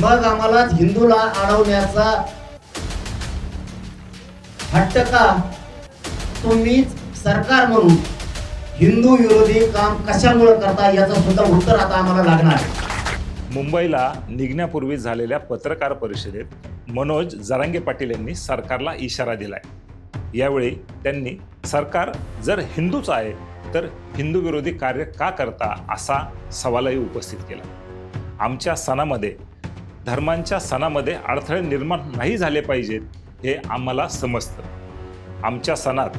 मग आम्हाला हिंदूला अडवण्याचा हट्ट का तुम्हीच सरकार म्हणून हिंदू विरोधी काम कशामुळे करता याचं सुद्धा उत्तर आता आम्हाला लागणार आहे. मुंबईला निघण्यापूर्वी झालेल्या पत्रकार परिषदेत मनोज जरांगे पाटील यांनी सरकारला इशारा दिलाय. यावेळी त्यांनी सरकार जर हिंदूच आहे तर हिंदू विरोधी कार्य का करता? असा सवालही उपस्थित केला. आमच्या सणामध्ये धर्मांच्या सणामध्ये अडथळे निर्माण नाही झाले पाहिजेत हे आम्हाला समजतं. आमच्या सणात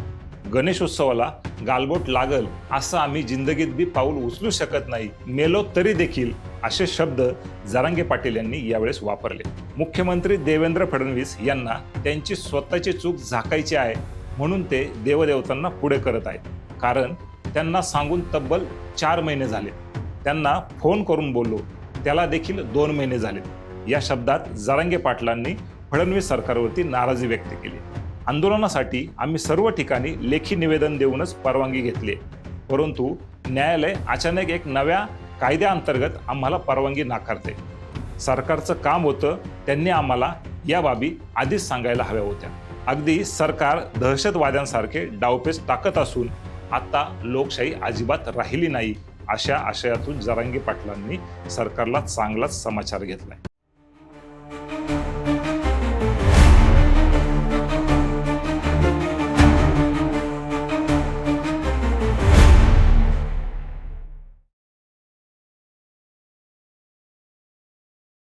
गणेशोत्सवाला गालबोट लागल असं आम्ही जिंदगीत बी पाऊल उचलू शकत नाही. मेलो तरी देखील असे शब्द जरांगे पाटील यांनी यावेळेस वापरले. मुख्यमंत्री देवेंद्र फडणवीस यांना त्यांची स्वतःची चूक झाकायची आहे म्हणून ते देवदेवतांना पुढे करत आहेत. कारण त्यांना सांगून तब्बल चार महिने झाले. त्यांना फोन करून बोललो. त्याला देखील दोन महिने झाले या शब्दात जरांगे पाटलांनी फडणवीस सरकारवरती नाराजी व्यक्त केली. आंदोलनासाठी आम्ही सर्व ठिकाणी लेखी निवेदन देऊनच परवानगी घेतली परंतु न्यायालय अचानक एक नव्या कायद्याअंतर्गत आम्हाला परवानगी नाकारते. सरकारचं काम होतं त्यांनी आम्हाला या बाबी आधीच सांगायला हव्या होत्या. अगदी सरकार दहशतवाद्यांसारखे डावपेच टाकत असून आता लोकशाही अजिबात राहिली नाही अशा आशयातून जरांगी पाटलांनी सरकारला चांगलाच समाचार घेतलाय.